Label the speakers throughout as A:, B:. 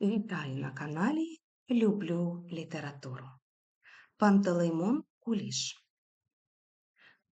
A: Вітаю на каналі Люблю літературу. Пантелеймон Куліш.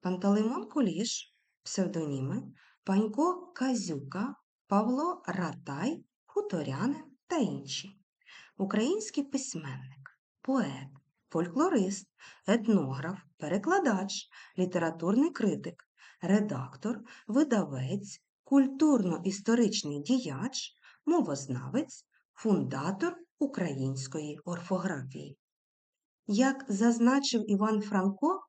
A: Пантелеймон Куліш, псевдоніми Панько Казюка, Павло Ратай, Хуторянин та інші. Український письменник, поет, фольклорист, етнограф, перекладач, літературний критик, редактор, видавець, культурно-історичний діяч, мовознавець, фундатор української орфографії. Як зазначив Іван Франко,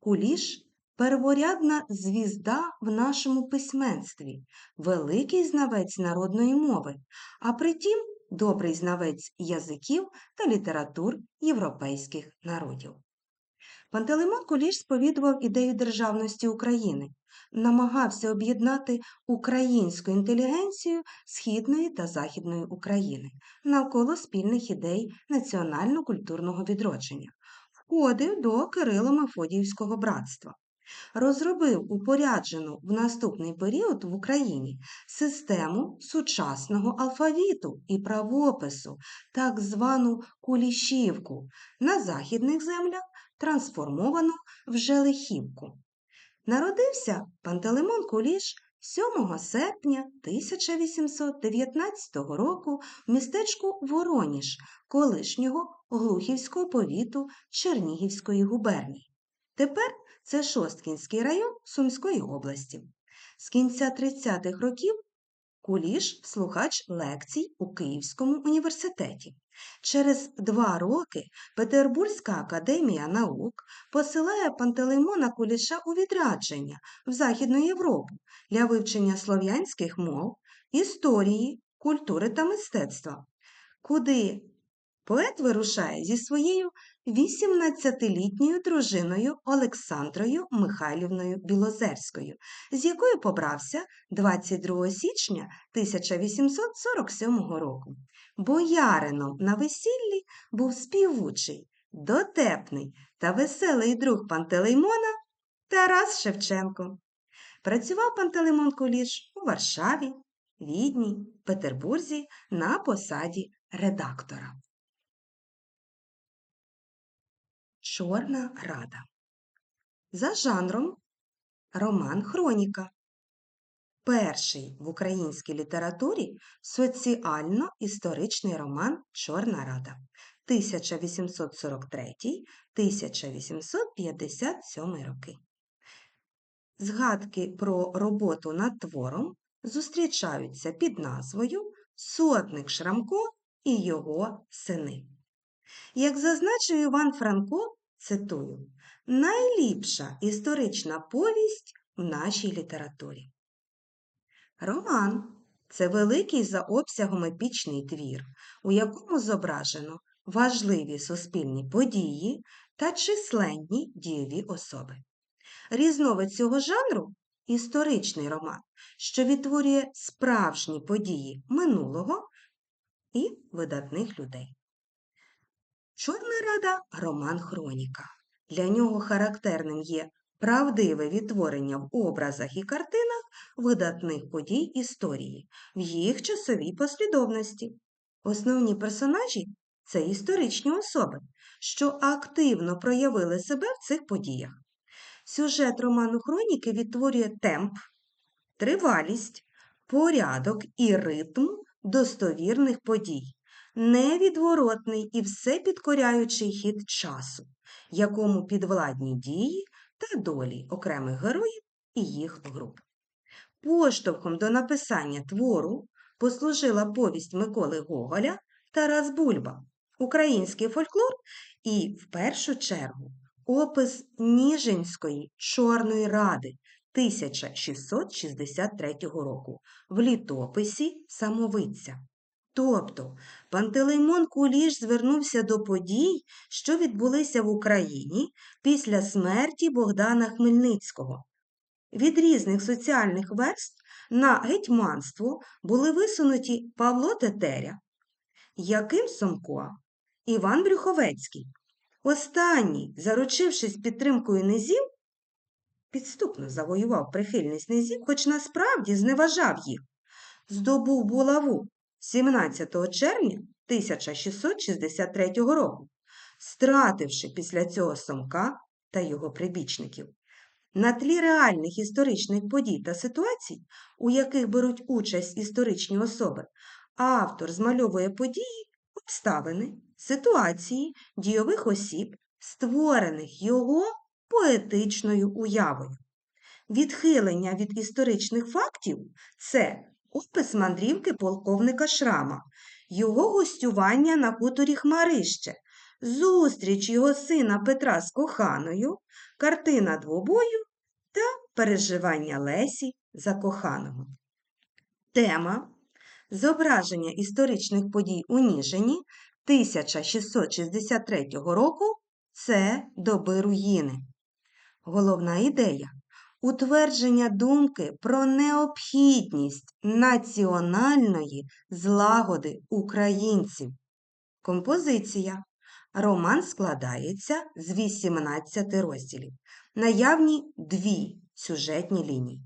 A: Куліш перворядна звізда в нашому письменстві, великий знавець народної мови, а притім добрий знавець язиків та літератур європейських народів. Пантелеймон Куліш сповідував ідею державності України, намагався об'єднати українську інтелігенцію Східної та Західної України навколо спільних ідей національно-культурного відродження, входив до Кирило-Мефодіївського братства. Розробив упоряджену в наступний період в Україні систему сучасного алфавіту і правопису, так звану Кулішівку, на західних землях трансформовану в Желехівку. Народився Пантелеймон Куліш 7 серпня 1819 року в містечку Вороніж, колишнього Глухівського повіту Чернігівської губернії. Тепер це Шосткінський район Сумської області. З кінця 30-х років Куліш слухач лекцій у Київському університеті. Через два роки Петербурзька академія наук посилає Пантелеймона Куліша у відрядження в Західну Європу для вивчення слов'янських мов, історії, культури та мистецтва, куди поет вирушає зі своєю 18-літньою дружиною Олександрою Михайлівною Білозерською, з якою побрався 22 січня 1847 року. Боярином на весіллі був співучий, дотепний та веселий друг Пантелеймона Тарас Шевченко. Працював Пантелеймон Куліш у Варшаві, Відні, Петербурзі на посаді редактора. Чорна рада. За жанром роман Хроніка. Перший в українській літературі соціально-історичний роман Чорна Рада 1843-1857 роки. Згадки про роботу над твором зустрічаються під назвою Сотник Шрамко і його сини. Як зазначив Іван Франко, цитую, найліпша історична повість в нашій літературі. Роман це великий за обсягом епічний твір, у якому зображено важливі суспільні події та численні дієві особи. Різновид цього жанру історичний роман, що відтворює справжні події минулого і видатних людей. Чорна рада роман Хроніка. Для нього характерним є правдиве відтворення в образах і картинах видатних подій історії, в їх часовій послідовності. Основні персонажі це історичні особи, що активно проявили себе в цих подіях. Сюжет роману Хроніки відтворює темп, тривалість, порядок і ритм достовірних подій невідворотний і все підкоряючий хід часу, якому підвладні дії та долі окремих героїв і їх груп. Поштовхом до написання твору послужила повість Миколи Гоголя Тарас Бульба, український фольклор і, в першу чергу, опис Ніжинської Чорної Ради 1663 року в літописі Самовиця. Тобто Пантелеймон Куліш звернувся до подій, що відбулися в Україні після смерті Богдана Хмельницького. Від різних соціальних верств на гетьманство були висунуті Павло Тетеря, Яким Сомко, Іван Брюховецький. Останній, заручившись підтримкою низів, підступно завоював прихильність низів, хоч насправді зневажав їх, здобув булаву 17 червня 1663 року, стративши після цього Сомка та його прибічників. На тлі реальних історичних подій та ситуацій, у яких беруть участь історичні особи, автор змальовує події, обставини, ситуації дійових осіб, створених його поетичною уявою. Відхилення від історичних фактів це опис мандрівки полковника Шрама, його гостювання на хуторі Хмарище, зустріч його сина Петра з коханою, картина двобою та переживання Лесі за коханого. Тема. Зображення історичних подій у Ніжині 1663 року. Це доби руїни. Головна ідея утвердження думки про необхідність національної злагоди українців. Композиція. Роман складається з 18 розділів. Наявні дві сюжетні лінії.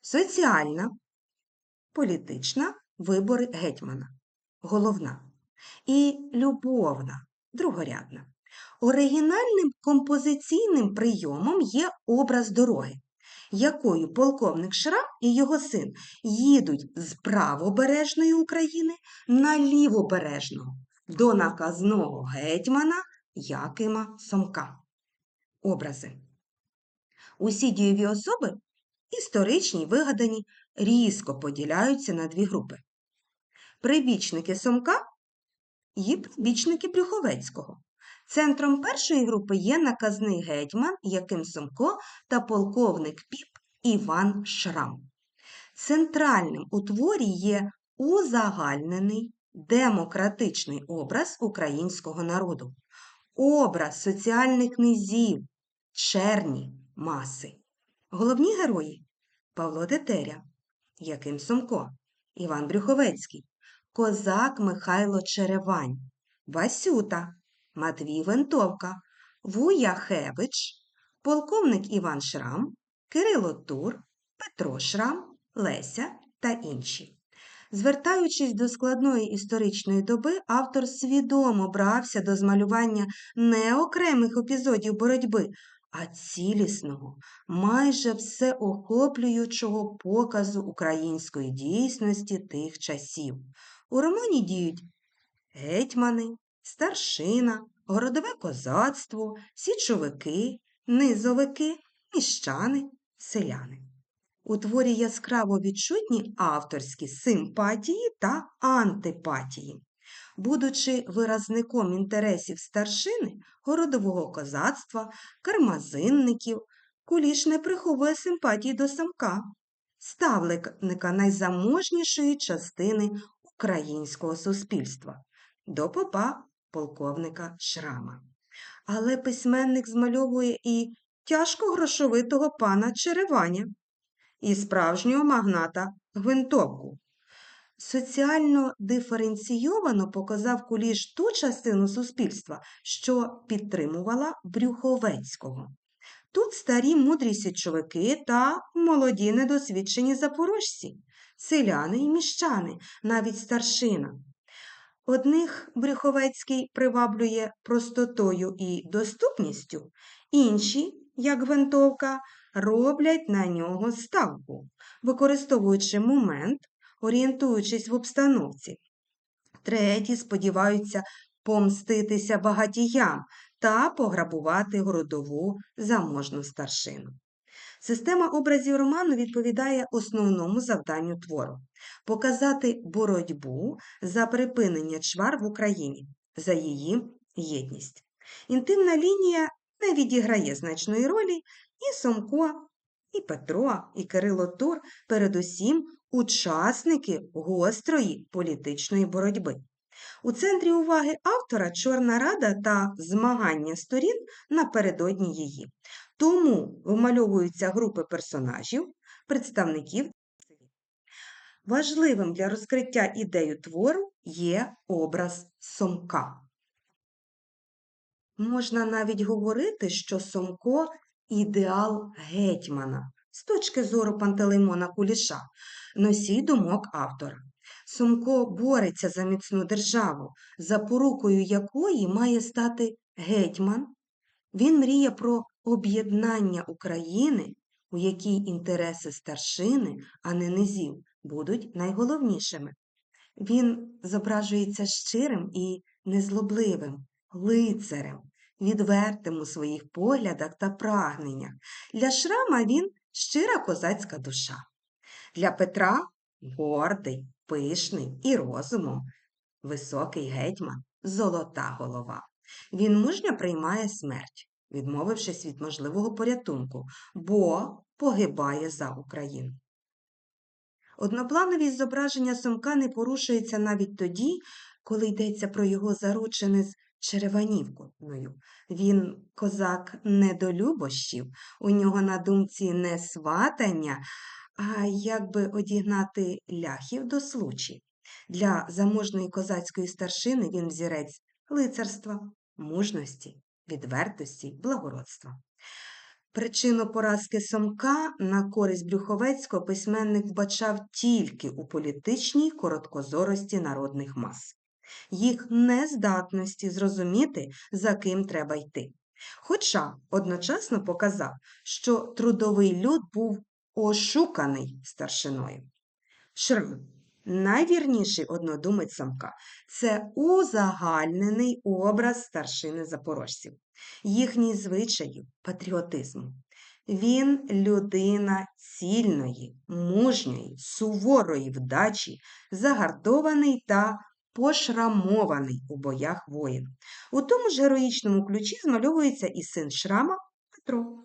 A: Соціальна, політична вибори гетьмана. Головна. І любовна, другорядна. Оригінальним композиційним прийомом є образ дороги, якою полковник Шрам і його син їдуть з правобережної України на лівобережного до наказного гетьмана Якима Сомка. Образи. Усі дієві особи, історичні й вигадані, різко поділяються на дві групи. Прибічники Сомка і прибічники Брюховецького. Центром першої групи є наказний гетьман Яким Сомко та полковник Піп Іван Шрам. Центральним у творі є узагальнений демократичний образ українського народу, образ соціальних низів, черні маси. Головні герої Павло Тетеря, Яким Сомко, Іван Брюховецький, Козак Михайло Черевань, Васюта, Матвій Вентовка, Вуя Хевич, полковник Іван Шрам, Кирило Тур, Петро Шрам, Леся та інші. Звертаючись до складної історичної доби, автор свідомо брався до змалювання не окремих епізодів боротьби, а цілісного, майже всеохоплюючого показу української дійсності тих часів. У романі діють гетьмани, старшина, городове козацтво, січовики, низовики, міщани, селяни. У творі яскраво відчутні авторські симпатії та антипатії. Будучи виразником інтересів старшини, городового козацтва, кармазинників, куліш не приховує симпатії до самка, ставленика найзаможнішої частини українського суспільства, до попа полковника Шрама. Але письменник змальовує і тяжко грошовитого пана Череваня і справжнього магната Гвинтовку. Соціально диференційовано показав куліш ту частину суспільства, що підтримувала Брюховецького. Тут старі мудрі січовики та молоді недосвідчені запорожці, селяни і міщани, навіть старшина. Одних Брюховецький приваблює простотою і доступністю, інші, як гвинтовка, роблять на нього ставку, використовуючи момент, орієнтуючись в обстановці. Треті сподіваються помститися багатіям та пограбувати городову заможну старшину. Система образів роману відповідає основному завданню твору показати боротьбу за припинення чвар в Україні, за її єдність. Інтимна лінія не відіграє значної ролі і Сомко, і Петро, і Кирило Тур, передусім учасники гострої політичної боротьби. У центрі уваги автора Чорна Рада та змагання сторін напередодні її. Тому вимальовуються групи персонажів, представників. Важливим для розкриття ідею твору є образ Сомка. Можна навіть говорити, що Сомко ідеал гетьмана з точки зору Пантелеймона Куліша, носій думок автора. Сумко бореться за міцну державу, запорукою якої має стати гетьман. Він мріє про об'єднання України, у якій інтереси старшини, а не низів, будуть найголовнішими. Він зображується щирим і незлобливим, лицарем, відвертим у своїх поглядах та прагненнях. Для Шрама він щира козацька душа. Для Петра гордий, пишний і розумом. Високий гетьман, золота голова. Він мужньо приймає смерть, відмовившись від можливого порятунку, бо погибає за Україну. Одноплановість зображення Сомка не порушується навіть тоді, коли йдеться про його заручини з Череванівкою. Він козак не до любощів, у нього на думці не сватання, а як би одігнати ляхів до случі. Для заможної козацької старшини він взірець лицарства, мужності, відвертості, благородства. Причину поразки Сомка на користь Брюховецького письменник вбачав тільки у політичній короткозорості народних мас, їх нездатності зрозуміти, за ким треба йти. Хоча одночасно показав, що трудовий люд був ошуканий старшиною. Шрам найвірніший однодумець Самка це узагальнений образ старшини запорожців, їхній звичаїв, патріотизму. Він людина цільної, мужньої, суворої вдачі, загартований та пошрамований у боях воїн. У тому ж героїчному ключі змальовується і син Шрама Петро.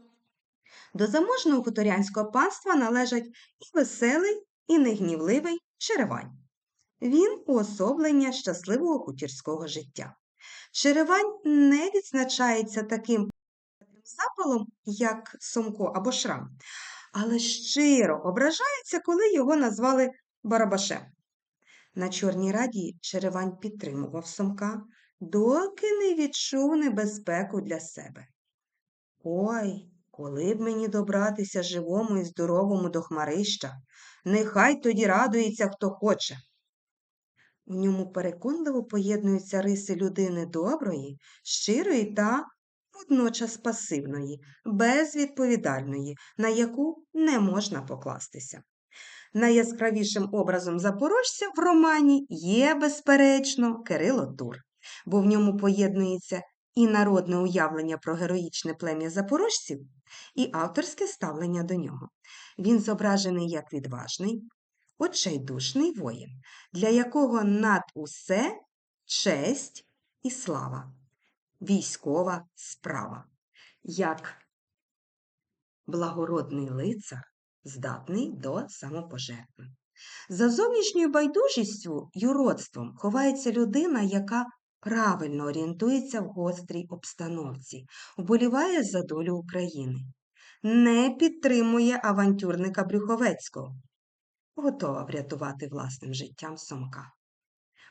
A: До заможного хуторянського панства належать і веселий, і негнівливий Черевань. Він уособлення щасливого хутірського життя. Черевань не відзначається таким запалом, як Сомко або Шрам, але щиро ображається, коли його назвали Барабашем. На Чорній раді Черевань підтримував Сомка, доки не відчув небезпеку для себе. Ой, коли б мені добратися живому і здоровому до Хмарища, нехай тоді радується, хто хоче. У ньому переконливо поєднуються риси людини доброї, щирої та водночас пасивної, безвідповідальної, на яку не можна покластися. Найяскравішим образом запорожця в романі є, безперечно, Кирило Тур, бо в ньому поєднується і народне уявлення про героїчне плем'я запорожців, і авторське ставлення до нього. Він зображений як відважний, очайдушний воїн, для якого над усе честь і слава, військова справа, як благородний лицар, здатний до самопожертви. За зовнішньою байдужістю юродством ховається людина, яка правильно орієнтується в гострій обстановці, вболіває за долю України, не підтримує авантюрника Брюховецького, готова врятувати власним життям Сомка.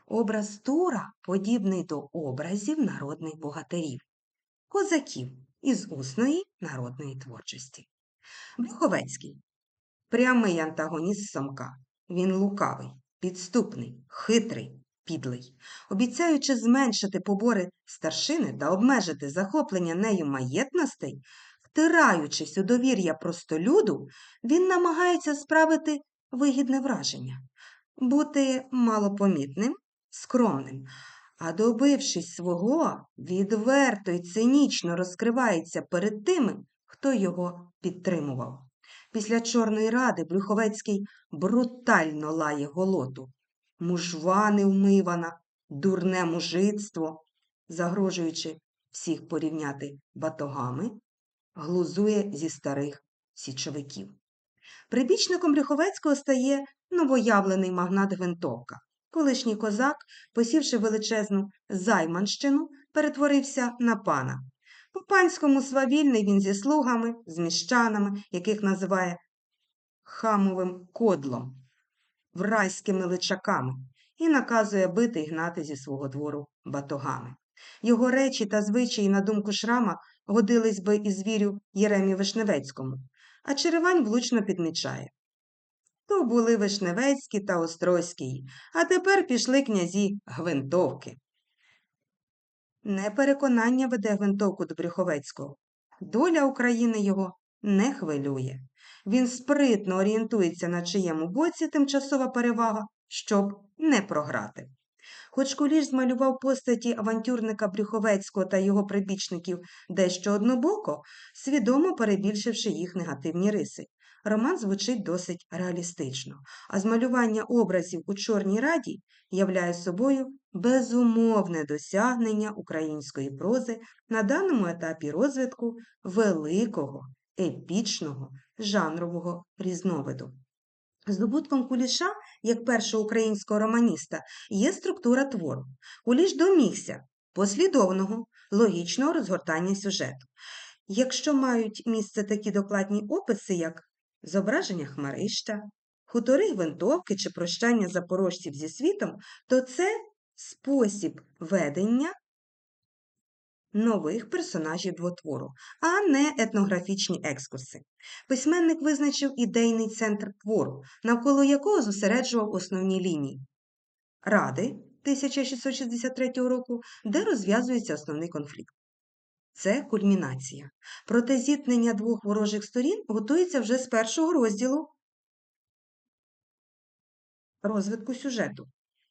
A: Образ Тура подібний до образів народних богатирів, козаків із усної народної творчості. Брюховецький прямий антагоніст Сомка. Він лукавий, підступний, хитрий, підлий, обіцяючи зменшити побори старшини та обмежити захоплення нею маєтностей, втираючись у довір'я простолюду, він намагається справити вигідне враження, бути малопомітним, скромним, а добившись свого, відверто й цинічно розкривається перед тими, хто його підтримував. Після Чорної ради Брюховецький брутально лає голоту, мужва невмивана, дурне мужицтво, загрожуючи всіх порівняти батогами, глузує зі старих січовиків. Прибічником Брюховецького стає новоявлений магнат Гвинтовка. Колишній козак, посівши величезну займанщину, перетворився на пана. По панському свавільний він зі слугами, з міщанами, яких називає хамовим кодлом, врайськими личаками, і наказує бити і гнати зі свого двору батогами. Його речі та звичаї, на думку Шрама, годились би і звірю Єремі Вишневецькому, а Черевань влучно підмічає. То були Вишневецький та Острозький, а тепер пішли князі Гвинтовки. Непереконання веде Гвинтовку до Брюховецького. Доля України його не хвилює. Він спритно орієнтується на чиєму боці тимчасова перевага, щоб не програти. Хоч Куліш змалював постаті авантюрника Брюховецького та його прибічників дещо однобоко, свідомо перебільшивши їх негативні риси. Роман звучить досить реалістично, а змалювання образів у Чорній Раді являє собою безумовне досягнення української прози на даному етапі розвитку великого, епічного, жанрового різновиду. Здобутком Куліша, як першого українського романіста, є структура твору. Куліш домігся послідовного, логічного розгортання сюжету. Якщо мають місце такі докладні описи, як зображення хмарища, хутори гвинтовки чи прощання запорожців зі світом, то це спосіб ведення нових персонажів двотвору, а не етнографічні екскурси. Письменник визначив ідейний центр твору, навколо якого зосереджував основні лінії. Ради 1663 року, де розв'язується основний конфлікт. Це кульмінація. Проте зіткнення двох ворожих сторін готується вже з першого розділу розвитку сюжету.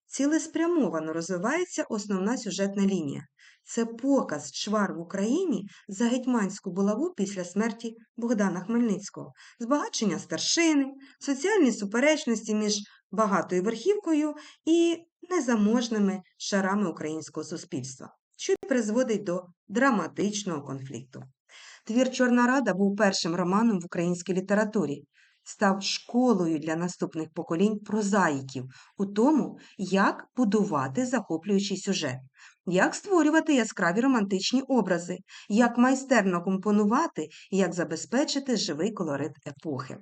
A: Цілеспрямовано розвивається основна сюжетна лінія. Це показ чвар в Україні за гетьманську булаву після смерті Богдана Хмельницького, збагачення старшини, соціальні суперечності між багатою верхівкою і незаможними шарами українського суспільства, що призводить до драматичного конфлікту. Твір Чорна Рада був першим романом в українській літературі, став школою для наступних поколінь прозаїків у тому, як будувати захоплюючий сюжет, як створювати яскраві романтичні образи, як майстерно компонувати як забезпечити живий колорит епохи.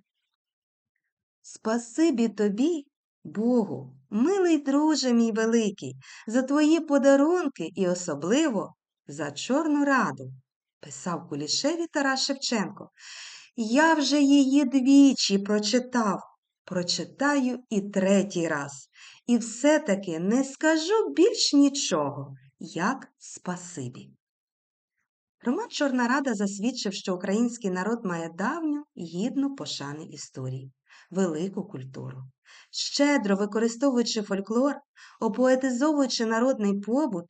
A: Спасибі тобі, Богу, милий друже мій великий, за твої подарунки і особливо за Чорну Раду, писав Кулішеві Тарас Шевченко. Я вже її двічі прочитав, прочитаю і третій раз, і все-таки не скажу більш нічого, як спасибі. Роман Чорна Рада засвідчив, що український народ має давню гідну пошани історії, велику культуру. Щедро використовуючи фольклор, опоетизовуючи народний побут,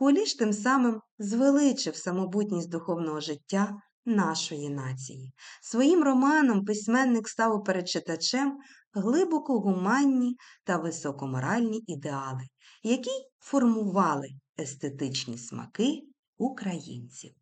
A: Куліш тим самим звеличив самобутність духовного життя нашої нації. Своїм романом письменник став перед читачем глибоко гуманні та високоморальні ідеали, які формували естетичні смаки українців.